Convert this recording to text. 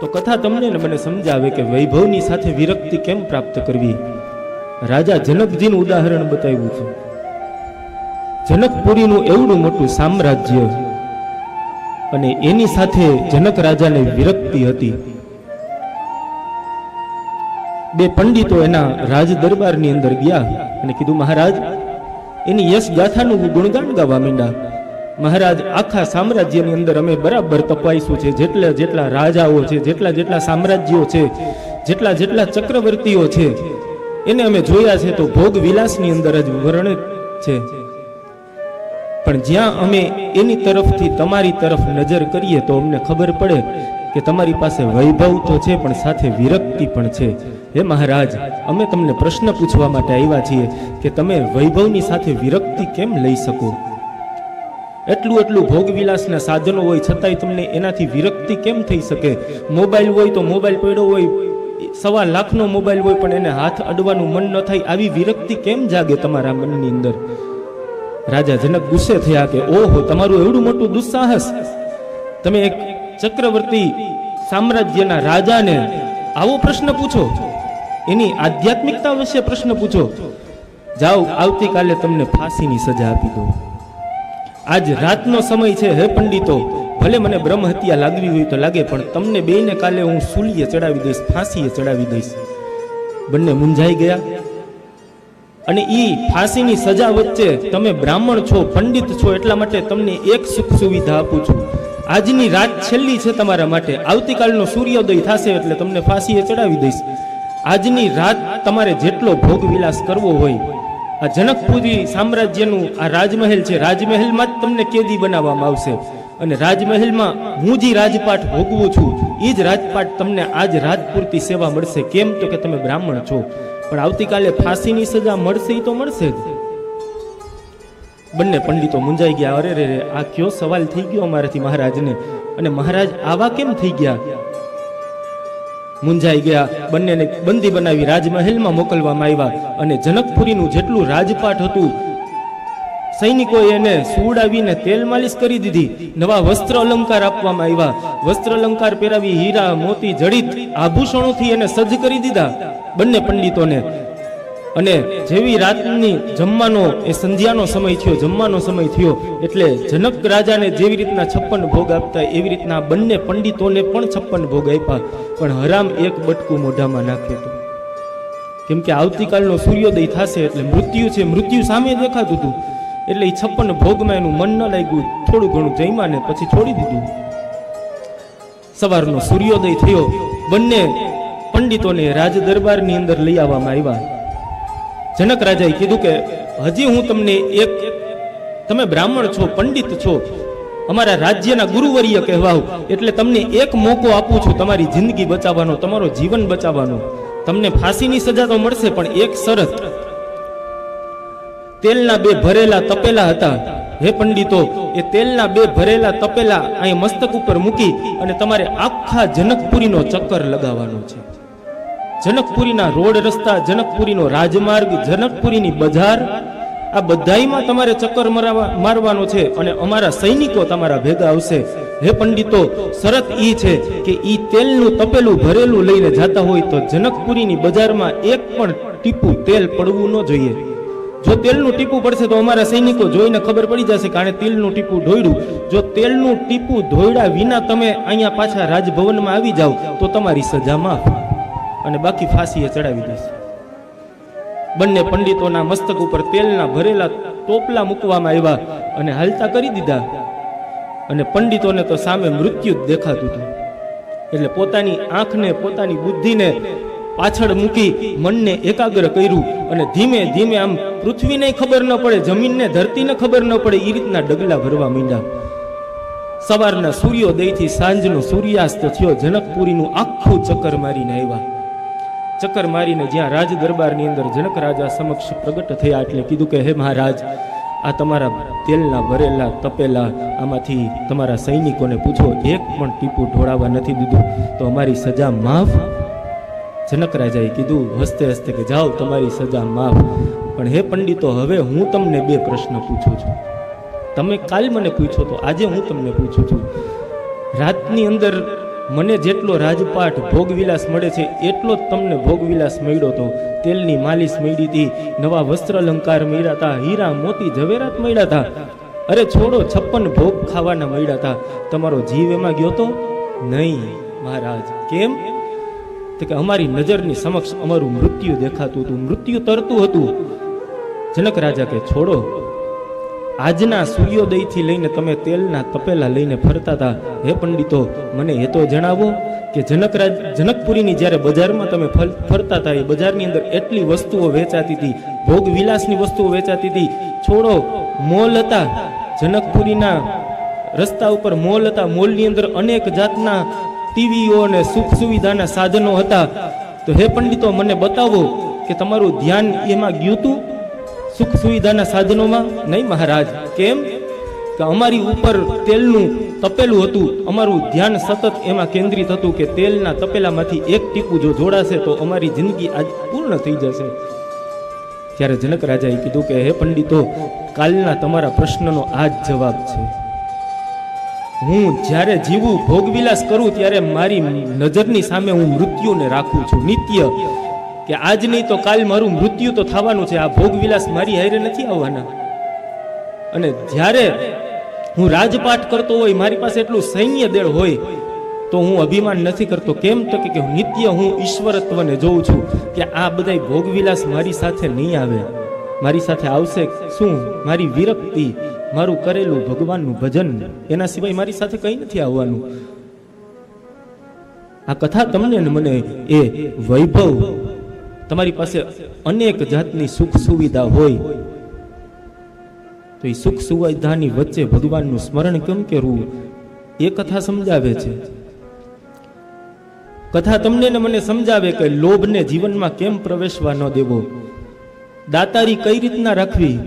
તો કથા તમને મને સમજાવે કે વૈભવની સાથે વિરક્તિ કેમ પ્રાપ્ત કરવી? રાજા જનકજીનું ઉદાહરણ બતાવ્યું છે. જનકપુરીનું એવડું મોટું સામ્રાજ્ય અને એની સાથે જનક રાજાને વિરક્તિ હતી. બે પંડિતો એના રાજ દરબારની અંદર ગયા અને કીધું, મહારાજ, એની યશ ગાથાનું ગુણગાન ગાવા માંડ્યા. મહારાજ, આખા સામ્રાજ્યની અંદર અમે બરાબર તપાઈશું છે. જેટલા જેટલા રાજાઓ છે, જેટલા જેટલા સામ્રાજ્યો છે, જેટલા જેટલા ચક્રવર્તીઓ છે, એને અમે જોયા છે તો ભોગ વિલાસની અંદર જ વર્ણિત છે. પણ જ્યાં અમે એની તરફથી તમારી તરફ નજર કરીએ તો અમને ખબર પડે કે તમારી પાસે વૈભવ તો છે, પણ સાથે વિરક્તિ પણ છે. હે મહારાજ, અમે તમને પ્રશ્ન પૂછવા માટે આવ્યા છીએ કે તમે વૈભવની સાથે વિરક્તિ કેમ લઈ શકો? એટલું એટલું ભોગવિલાસના સાધનો હોય, છતાંય તમને એનાથી વિરક્તિ કેમ થઈ શકે? મોબાઈલ હોય તો મોબાઈલ પડ્યો હોય, સવા લાખનો મોબાઈલ હોય, પણ એને હાથ અડવાનું મન ન થાય, આવી વિરક્તિ કેમ જાગે તમારા મનની અંદર? રાજા જનક ગુસ્સે થયા કે, ઓહો, તમારું એવડું મોટું દુસ્સાહસ તમે એક ચક્રવર્તી સામ્રાજ્યના રાજાને આવો પ્રશ્ન પૂછો. એની આધ્યાત્મિકતા વિશે પ્રશ્ન પૂછો. જાઓ, આવતીકાલે તમને ફાંસીની સજા આપી દો આજ રાતનો સમય છે, હે પંડિતો? ભલે મને બ્રહ્મ હત્યા લાગવી હોય તો લાગે, પણ તમને બેયને કાલે હું સૂલીએ ચડાવી દઈશ, ફાંસીએ ચડાવી દઈશ. બંને મૂંઝાઈ ગયા. અને ઈ ફાંસીની સજા વચ્ચે તમે બ્રાહ્મણ છો, પંડિત છો, એટલા માટે તમને એક સુખ સુવિધા આપું છું. આજની રાત છેલ્લી છે તમારા માટે. આવતીકાલનો સૂર્યોદય થશે એટલે તમને ફાંસીએ ચડાવી દઈશ. આજની રાત તમારે જેટલો ભોગ વિલાસ કરવો હોય આ જનકપુરી સામ્રાજ્યનું આ રાજમહેલ છે. રાજમહેલમાં જ તમને કેદી બનાવવામાં આવશે. અને રાજમહેલમાં હું જે રાજપાટ ભોગવું છું. એ જ રાજપાટ તમને આજ રાત પૂરતી સેવા મળશે. કેમ તો કે તમે બ્રાહ્મણ છો. પણ આવતીકાલે ફાંસીની સજા મળશે એ તો મળશે જ. બંને પંડિતો મુંજાઈ ગયા. અરે રે આ કયો સવાલ થઈ ગયો અમારાથી મહારાજને? અને મહારાજ આવા કેમ થઈ ગયા? મુંજાઈ ગયા. બંનેને બંદી બનાવી રાજમહેલમાં મોકલવામાં આવ્યા અને જનકપુરીનું જેટલું રાજપાટ હતું, સૈનિકોએ એને સુવડાવીને તેલ માલિશ કરી દીધી. નવા વસ્ત્ર અલંકાર આપવામાં આવ્યા. વસ્ત્ર અલંકાર પહેરાવી હીરા, મોતી, જડિત આભૂષણોથી એને સજ્જ કરી દીધા. બંને પંડિતોને અને જેવી રાતની જમવાનો, એ સંધ્યાનો સમય થયો, જમવાનો સમય થયો, એટલે જનક રાજાને જેવી રીતના છપ્પન ભોગ આપતા, એવી રીતના બંને પંડિતોને પણ છપ્પન ભોગ આપ્યા. પણ હરામ એક બટકું મોઢામાં નાખ્યું હતું કેમ કે આવતીકાલનો સૂર્યોદય થશે એટલે મૃત્યુ છે, મૃત્યુ સામે દેખાતું હતું. એટલે એ છપ્પન ભોગમાં એનું મન ન લાગ્યું. થોડું ઘણું જઈમાં ને પછી છોડી દીધું. સવારનો સૂર્યોદય થયો. બંને પંડિતોને રાજ દરબારની અંદર લઈ આવવામાં આવ્યા. જનક રાજાએ કીધું કે, હજી હું તમને એક, તમે બ્રાહ્મણ છો, પંડિત છો, અમારા રાજ્યના ગુરુવર્ય કહેવાવ એટલે તમને એક મોકો આપું છું, તમારી જિંદગી બચાવવાનો, તમારો જીવન બચાવવાનો. તમને ફાંસીની સજા તો મળશે, પણ એક શરત. તેલના બે ભરેલા તપેલા હતા. હે પંડિતો, એ તેલના બે ભરેલા તપેલા અહીં મસ્તક ઉપર મૂકી અને તમારે આખા જનકપુરીનો ચક્કર લગાવવાનો છે. જનકપુરીના રોડ રસ્તા, જનકપુરીનો રાજમાર્ગ, જનકપુરીની બજાર, આ બધાયમાં તમારે ચક્કર મરાવા મારવાનો છે અને અમારા સૈનિકો તમારા ભેગા આવશે. હે પંડિતો, શરત ઈ છે કે ઈ તેલનું તપેલું ભરેલું લઈને જતા હોય તો જનકપુરીની બજારમાં એક પણ ટીપું તેલ પડવું ન જોઈએ. જો તેલનું ટીપું પડશે તો અમારા સૈનિકો જોઈને ખબર પડી જશે કે આણે તેલનું ટીપું ધોયડું જો તેલનું ટીપું ધોયડા વિના તમે અહીંયા પાછા રાજભવનમાં આવી જાઓ તો તમારી સજા માફ. અને બાકી ફાંસીએ ચડાવી દેશે બંને પંડિતોના મસ્તક ઉપર તેલના ભરેલા ટોપલા મૂકવામાં આવ્યા અને હાલતા કરી દીધા. અને પંડિતોને તો સામે મૃત્યુ જ દેખાતું હતું. એટલે પોતાની આંખને, પોતાની બુદ્ધિને પાછળ મૂકી મનને એકાગ્ર કર્યું અને ધીમે ધીમે આમ પૃથ્વીને ખબર ન પડે, જમીનને ધરતીને ખબર ન પડે એ રીતના ડગલા ભરવા માંડ્યા. સવારના સૂર્યોદયથી સાંજનો સૂર્યાસ્ત થયો, જનકપુરીનું આખું ચક્કર મારીને આવ્યા. ચક્કર મારીને જ્યાં રાજ દરબારની અંદર જનક રાજા સમક્ષ પ્રગટ થયા એટલે કીધું કે, હે મહારાજ, આ તમારા તેલના ભરેલા, તપેલા, આમાંથી તમારા સૈનિકોને પૂછો, એક પણ ટીપું ઢોળાવા નથી દીધું, તો અમારી સજા માફ? જનક રાજાએ કીધું, હસતે હસતે કે જાઓ, તમારી સજા માફ. પણ હે પંડિતો, હવે હું તમને બે પ્રશ્ન પૂછું છું. તમે કાલ મને પૂછો તો આજે હું તમને પૂછું છું. રાતની અંદર મને જેટલો રાજપાઠ ભોગવિલાસ મળે છે, એટલો જ તમને ભોગવિલાસ મળ્યો તો તેલની માલિશ મળી હતી. નવા વસ્ત્ર અલંકાર મળ્યા હતા. હીરા મોતી ઝવેરાત મળ્યા હતા. અરે છોડો, છપ્પન ભોગ ખાવાના મળ્યા હતા. તમારો જીવ એમાં ગયો તો? નહીં, મહારાજ. કેમ? તો કે અમારી નજરની સમક્ષ અમારું મૃત્યુ દેખાતું હતું. મૃત્યુ તરતું હતું. જનક રાજા કે, છોડો આજના સૂર્યોદયથી લઈને તમે તેલના તપેલા લઈને ફરતા હતા હે પંડિતો, મને એ તો જણાવો કે જનકરાજ જનકપુરીની જ્યારે બજારમાં તમે ફરતા હતા એ બજારની અંદર એટલી વસ્તુઓ વેચાતી હતી ભોગ વિલાસની વસ્તુઓ વેચાતી હતી છોડો, મોલ હતા. જનકપુરીના રસ્તા ઉપર મોલ હતા. મોલની અંદર અનેક જાતના ટીવીઓ અને સુખ સુવિધાના સાધનો હતા. તો હે પંડિતો, મને બતાવો કે તમારું ધ્યાન એમાં ગયું હતું સુખ સુવિધાના સાધનોમાં? નહીં મહારાજ. કેમ? કે અમારી ઉપર તેલનું તપેલું હતું. અમારું ધ્યાન સતત એમાં કેન્દ્રિત હતું કે તેલના તપેલામાંથી એક ટીપું જો જોડાશે તો અમારી જિંદગી આજ પૂર્ણ થઈ જશે. ત્યારે જનક રાજાએ કીધું કે, હે પંડિતો, કાલના તમારા પ્રશ્નનો આ જ જવાબ છે. હું જ્યારે જીવું ભોગવિલાસ કરું ત્યારે મારી નજરની સામે હું મૃત્યુને રાખું છું. નિત્ય કે આજ નહીં તો કાલ મારું મૃત્યુ તો થવાનું છે. આ ભોગવિલાસ મારી હારે નથી આવવાના. અને જ્યારે હું રાજપાઠ કરતો હોય, મારી પાસે એટલું સૈન્ય દળ હોય, તો હું અભિમાન નથી કરતો. કેમ તો કે નિત્ય હું ઈશ્વરત્વને જોઉં છું કે આ બધાય ભોગવિલાસ મારી સાથે નહીં આવે. મારી સાથે આવશે શું? મારી વિરક્તિ, મારું કરેલું ભગવાનનું ભજન, એના સિવાય મારી સાથે કંઈ નથી આવવાનું. આ કથા તમને મને એ વૈભવ તમારી પાસે અનેક જાતની સુખ સુવિધા હોય. તો એ સુખ સુવિધાની વચ્ચે ભગવાનનું સ્મરણ કેમ કરવું? એ કથા સમજાવે છે. કથા તમને ને મને સમજાવે કે લોભને જીવનમાં કેમ પ્રવેશવા ન દેવો? દાતારી કઈ રીતના રાખવી?